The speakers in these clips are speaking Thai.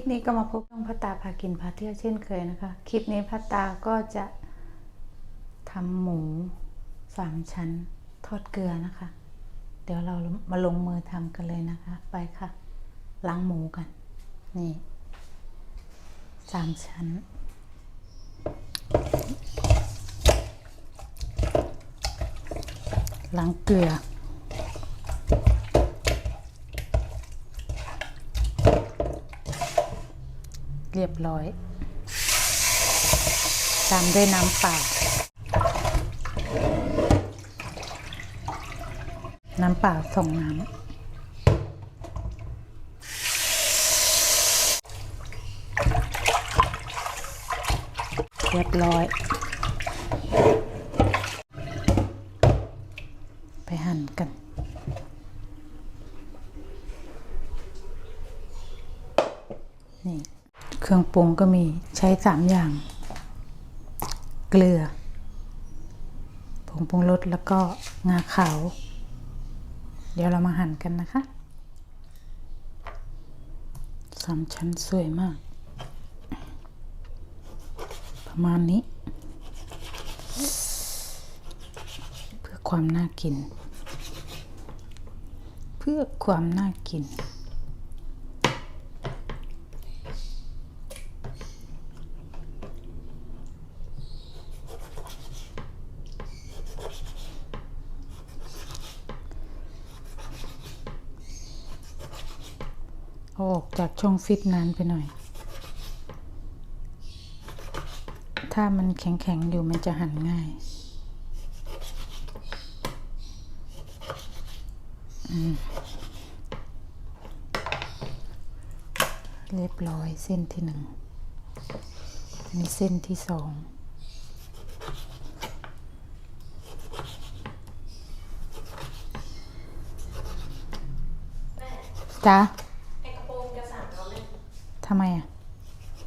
ปนี้ก็มาพบน้องพัตตาพากินพาเที่ยวเช่นเคยนะคะ คลิปนี้พัตตาก็จะทำหมูสามชั้นทอดเกลือนะคะ เดี๋ยวเรามาลงมือทำกันเลยนะคะ ไปค่ะ ล้างหมูกัน นี่สามชั้น ล้างเกลือ รียบร้อย ตามด้วยน้ำเปล่า น้ำเปล่าส่งน้ำเรียบร้อย ไปหั่นกัน เครื่องปรุงก็มีใช้สามอย่าง เกลือ ผงปรุงรสแล้วก็งาขาว เดี๋ยวเรามาหั่นกันนะคะสามชั้นสวยมาก ประมาณนี้ เพื่อความน่ากิน เพื่อความน่ากิน เอาออกจาก ช่องฟิตนานไปหน่อย ถ้ามันแข็งๆอยู่มันจะหั่นง่ายเรียบร้อยเส้นที่หนึ่งอันนี้เส้นที่สองจ้า ทำไมอะ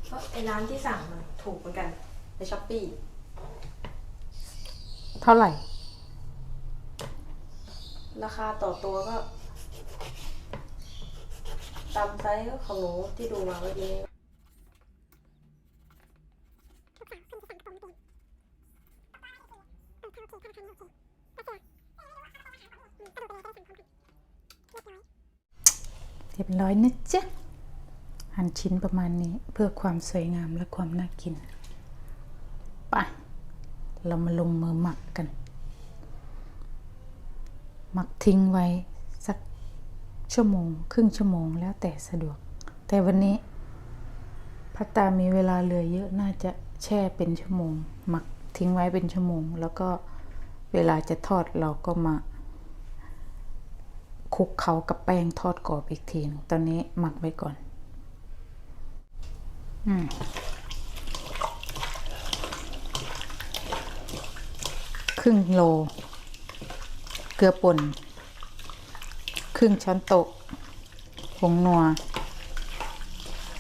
เพราะไอร้านที่สั่งมันถูกเหมือนกันในช้อปปี้เท่าไหร่ ราคาต่อตัวก็ ตามไซส์ของหนูที่ดูมาเมื่อกี้นี้เรียบร้อยนะจ๊ะ หั่นชิ้นประมาณนี้เพื่อความสวยงามและความน่ากินปะเรามาลงมือหมักกัน หมักทิ้งไว้สักชั่วโมง ครึ่งชั่วโมงแล้วแต่สะดวก แต่วันนี้พัตตามีเวลาเหลือเยอะน่าจะแช่เป็นชั่วโมง หมักทิ้งไว้เป็นชั่วโมง แล้วก็เวลาจะทอดเราก็มาคลุกเขากับแป้งทอดกรอบอีกทีหนึงตอนนี้หมักไว้ก่อน ครึ่งโล เกลือป่น ครึ่งช้อนโต๊ะผงนัว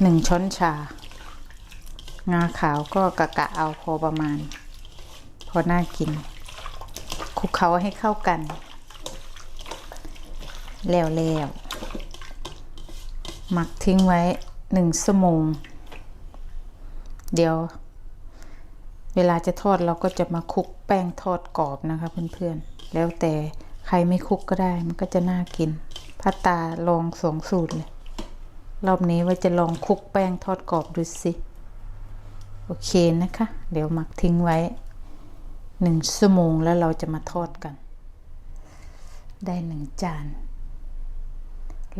หนึ่งช้อนชา งาขาวก็กะกะเอาพอประมาณ พอน่ากินคลุกเขาให้เข้ากัน แล้วแล้วหมักทิ้งไว้หนึ่งชั่วโมง เดี๋ยว เวลาจะทอดเราก็จะมาคลุกแป้งทอดกรอบนะคะเพื่อนๆ แล้วแต่ใครไม่คลุกก็ได้ มันก็จะน่ากินพัตตาลองสองสูตรเลย รอบนี้ว่าจะลองคลุกแป้งทอดกรอบดูสิ โอเคนะคะ เดี๋ยวหมักทิ้งไว้หนึ่งชั่วโมงแล้วเราจะมาทอดกัน ได้หนึ่งจาน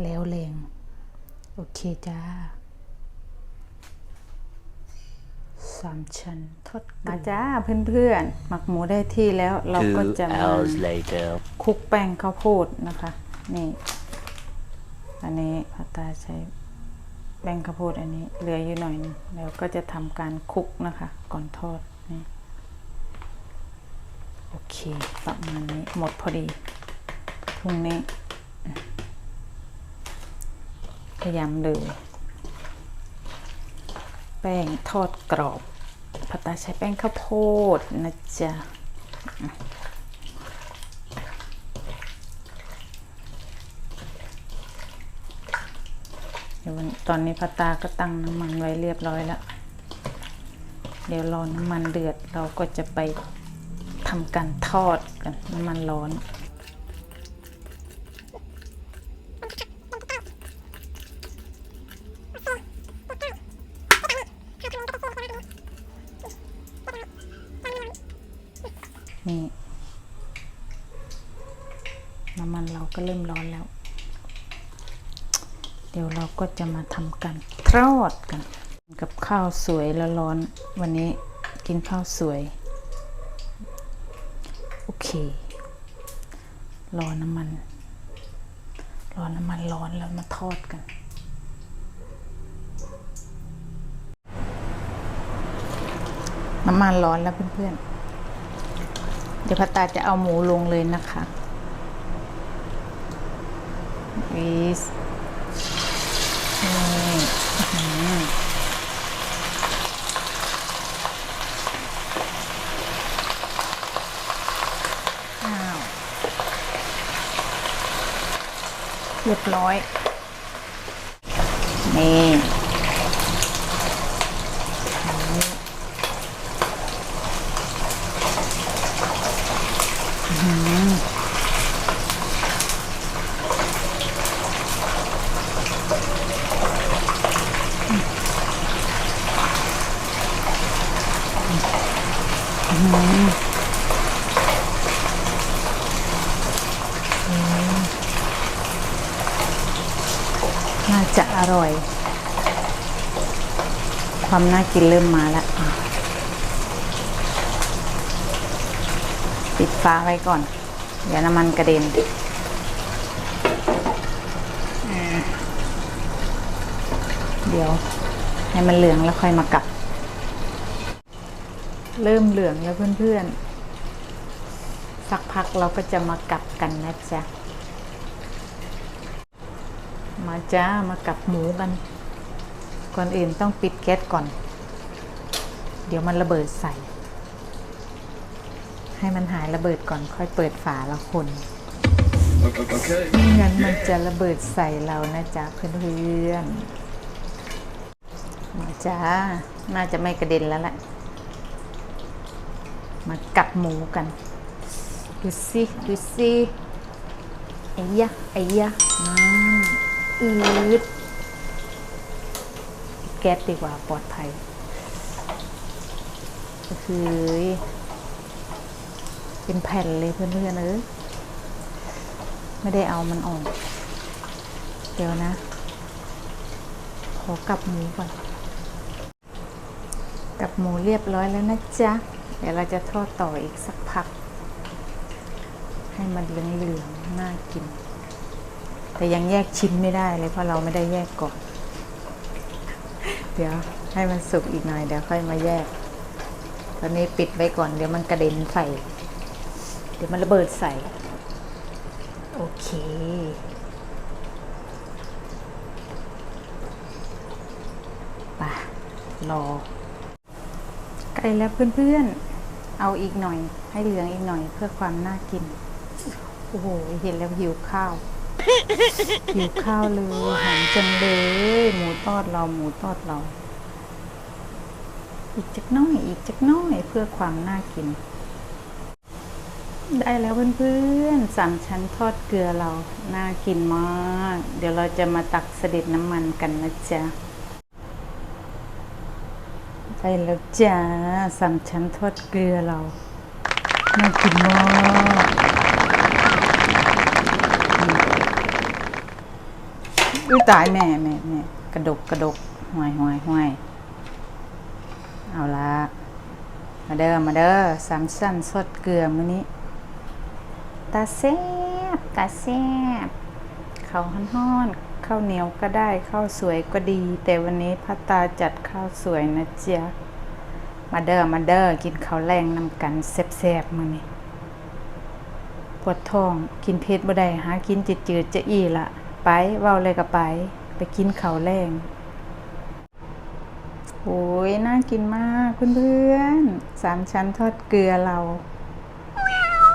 แล้วเลงโอเคจ้า สามชั้นทอดมาจ้าเพื่อนๆ หมักหมูได้ที่แล้วเราก็ Two จะมา hours later. คลุกแป้งข้าวโพดนะคะ นี่ อันนี้พัตตาใช้แป้งข้าวโพดอันนี้เหลืออยู่หน่อยนึงแล้วก็จะทำการคลุกนะคะ ก่อนทอดนี่โอเค ประมาณนี้หมดพอดีพรุ่งนี้พยายามเลย แป้งทอดกรอบพัตตาใช้แป้งข้าวโพดนะจ๊ะเดี๋ยวตอนนี้พระตาก็ตั้งน้ำมันไว้เรียบร้อยแล้ว เดี๋ยวรอน้ำมันเดือดเราก็จะไปทำการทอดกันน้ำมันร้อน น้ำมันเราก็เริ่มร้อนแล้ว เดี๋ยวเราก็จะมาทำกันทอดกัน กับข้าวสวยแล้วร้อน วันนี้กินข้าวสวย โอเค รอน้ำมัน รอน้ำมันร้อนแล้วมาทอดกันน้ำมันร้อนแล้วเพื่อนๆ เดี๋ยวพัตตาจะเอาหมูลงเลยนะคะอีส เรียบร้อย นี่ น่าจะอร่อย ความน่ากินเริ่มมาแล้วปิดฟ้าไว้ก่อน เดี๋ยวน้ำมันกระเด็นเดี๋ยวให้มันเหลืองแล้วค่อยมากลับ เริ่มเหลืองแล้วเพื่อนๆ สักพักเราก็จะมากลับกันนะจ๊ะ มาจ้ามากลับหมูกัน ก่อนอื่นต้องปิดแก๊สก่อน เดี๋ยวมันระเบิดใส่ ให้มันหายระเบิดก่อนค่อยเปิดฝาละคนไม่งั้นมันจะระเบิดใส่เรานะจ๊ะเพื่อนๆ มาจ้า น่าจะไม่กระเด็นแล้วแหละ มากัดหมูกัน ดูสิดูสิไอ้ยะไอ้ยะอืมอืดแก๊สดีกว่าปลอดภัยก็คือ เป็นแผ่นเลยเพื่อนๆเอ้ยไม่ได้เอามันออก เดี๋ยวนะ ขอกลับหมูก่อน กับหมูเรียบร้อยแล้วนะจ๊ะ ดี๋ยวเราจะทอดต่ออีกสักพัก ให้มันเหลืองๆน่ากิน แต่ยังแยกชิ้นไม่ได้เลยเพราะเราไม่ได้แยกก่อน เดี๋ยวให้มันสุกอีกหน่อยเดี๋ยวค่อยมาแยก ตอนนี้ปิดไว้ก่อนเดี๋ยวมันกระเด็นใส่ เดี๋ยวมันระเบิดใส่ โอเคไปรอ ใกล้แล้วเพื่อนๆ เอาอีกหน่อย ให้เหลืองอีกหน่อยเพื่อความน่ากิน โอ้โห เห็นแล้วหิวข้าว หิวข้าวเลยหอมจังเลยหมูทอดเราหมูทอดเรา อีกจักน้อย อีกจักน้อยเพื่อความน่ากิน ได้แล้วเพื่อนๆสามชั้นทอดเกลือเรา น่ากินมาก เดี๋ยวเราจะมาตักเสด็จน้ำมันกันนะจ๊ะ ได้แล้วจ้าสามชั้นทอดเกลือเราน่ากินมากอุ้ยตายแม่แม่แม่กระดกกระดกห่วยห่วยห่วยเอาละมาเด้อมาเด้อสามชั้นทอดเกลือมื้อนี้ ตาแซ่บตาแซ่บข้าวฮ้อน ข้าวเหนียวก็ได้ข้าวสวยก็ดี แต่วันนี้พัตตาจัดข้าวสวยนะเจ๊ะมาเด้อมาเด้อกินข้าวแรงนำกันแซ่บๆมื้อนี้ปวดท้องกินเผ็ดบ่ได้หากินจืดจะอีละไปเว้าเลยก็ไป ไปกินข้าวแรงโอ้ยน่ากินมากเพื่อนๆสามชั้นทอดเกลือเรา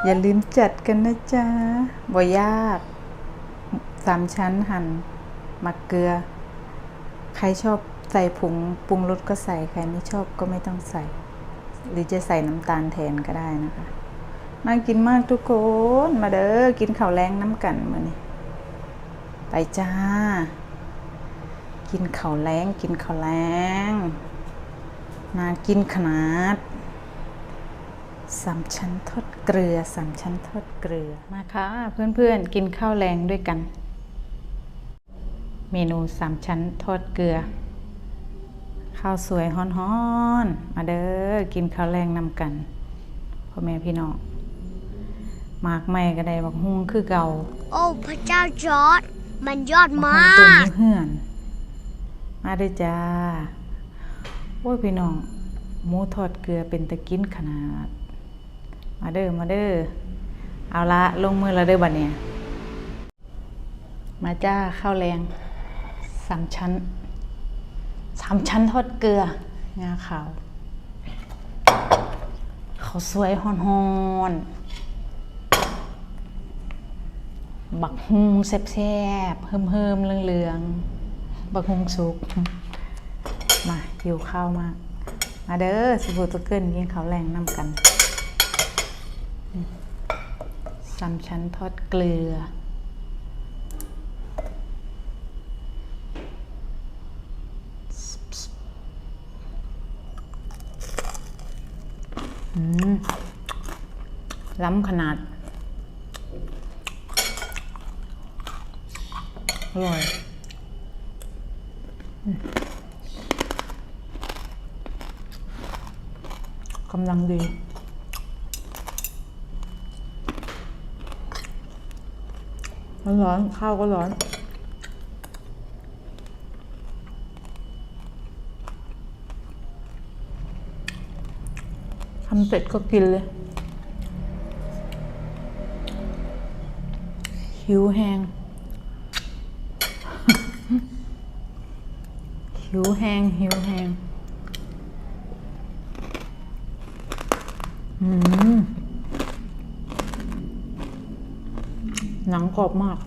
อย่าลืมจัดกันนะจ๊ะบ่ยากสามชั้นหั่น หมักเกลือ ใครชอบใส่ผงปรุงรสก็ใส่ ใครไม่ชอบก็ไม่ต้องใส่ หรือจะใส่น้ำตาลแทนก็ได้นะคะ น่ากินมากทุกคน มาเด้อ กินข้าวแรงน้ำกันมานี่ไปจ้า กินข้าวแรงกินข้าวแรงน่ากินขนาดสามชั้นทอดเกลือสามชั้นทอดเกลือมาค่ะเพื่อนๆกินข้าวแรงด้วยกัน เมนูสามชั้นทอดเกลือ ข้าวสวยฮ้อนๆ มาเด้อกินข้าวแรงนำกันพ่อแม่พี่น้องหมากไม่ก็ได้บักฮุ้งคือเก่า โอ้พระเจ้าจอร์ดมันยอดบักมาฮุ้งตัวกนี้เหือน มาเด้อจ้า โอ้ยพี่น้องหมูทอดเกลือเป็นตะกินขนาด มาเด้อมาเด้อเอาละลงมือแล้วเด้อบัดเนี่ยมาจ้าข้าวแรง สามชั้นสามชั้นทอดเกลืองาขาวเขาสวยฮอนๆบักฮุงแซ่บๆเฮิมๆเหลืองๆบักฮุงสุก มาหิวข้าวมาก มาเด้อสิบูตุเกินกินข้าวแรงน้ำกันสามชั้นทอดเกลือ ล้ำขนาด อร่อยกำลังดีร้อนๆข้าวก็ร้อนำเสร็จก็กินเลย หิวแหงหิวแหงหิวแหงหนังกรอบมาก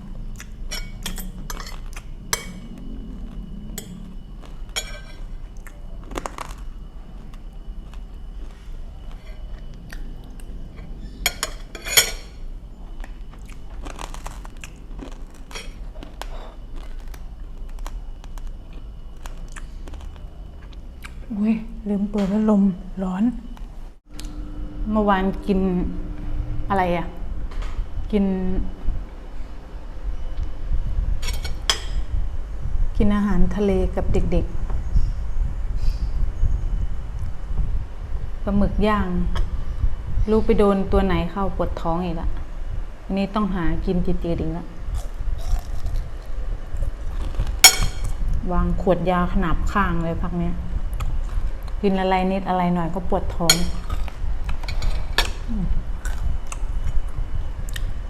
อุ้ยลืมเปิดพัดลมร้อน เมื่อวานกินอะไรอะ กิน กินอาหารทะเลกับเด็กๆปลาหมึกย่าง ลูกไปโดนตัวไหนเข้าปวดท้องอีกละอันนี้ต้องหากินจีๆอีกละวางขวดยาขนาบข้างเลยพักเนี้ย กินอะไรนิดอะไรหน่อยก็ปวดท้อง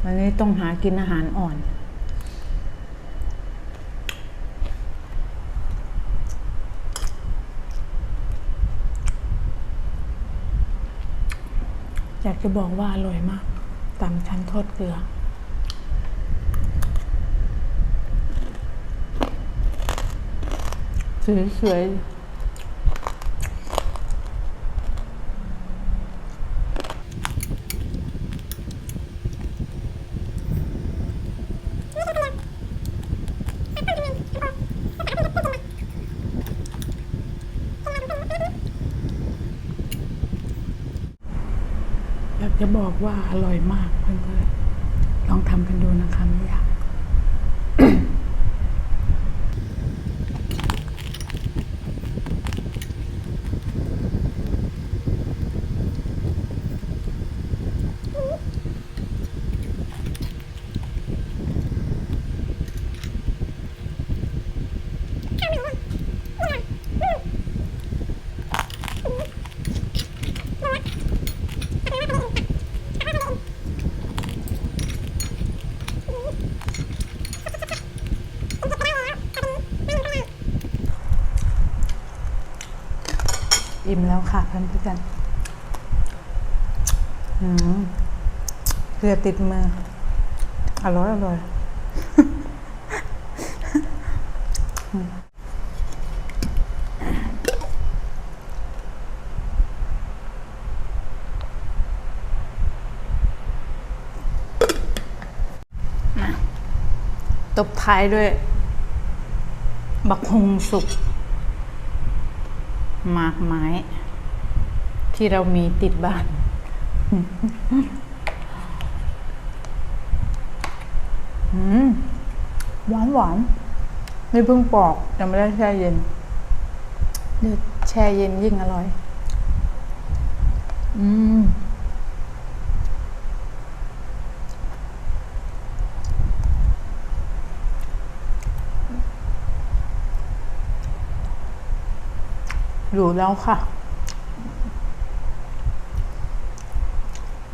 วันนี้ต้องหากินอาหารอ่อน อยากจะบอกว่าอร่อยมากตำชั้นทอดเกลือสวยๆ อยากจะบอก ว่าอร่อยมากเพื่อนๆ ลองทำกันดูนะคะไม่ยาก อิ่มแล้วค่ะเพื่อนเพื่อนเกลือติดมือ อร่อย อร่อยตบท้ายด้วย บักฮงสุก หมากไม้ ที่เรามีติดบ้าน หวานหวานไม่เพิ่งปอกยังไม่ได้แช่เย็นเดี๋ยวแช่เย็นยิ่งอร่อย อืม อยู่แล้วค่ะ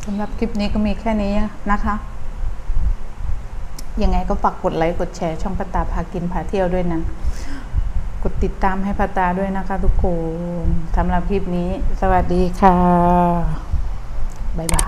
สำหรับคลิปนี้ก็มีแค่นี้นะคะ ยังไงก็ฝากกดไลค์ กดแชร์ ช่องพัตตาพากินพาเที่ยวด้วยนะ กดติดตามให้พัตตาด้วยนะคะทุกคนสำหรับคลิปนี้ สวัสดีค่ะ บ๊ายบาย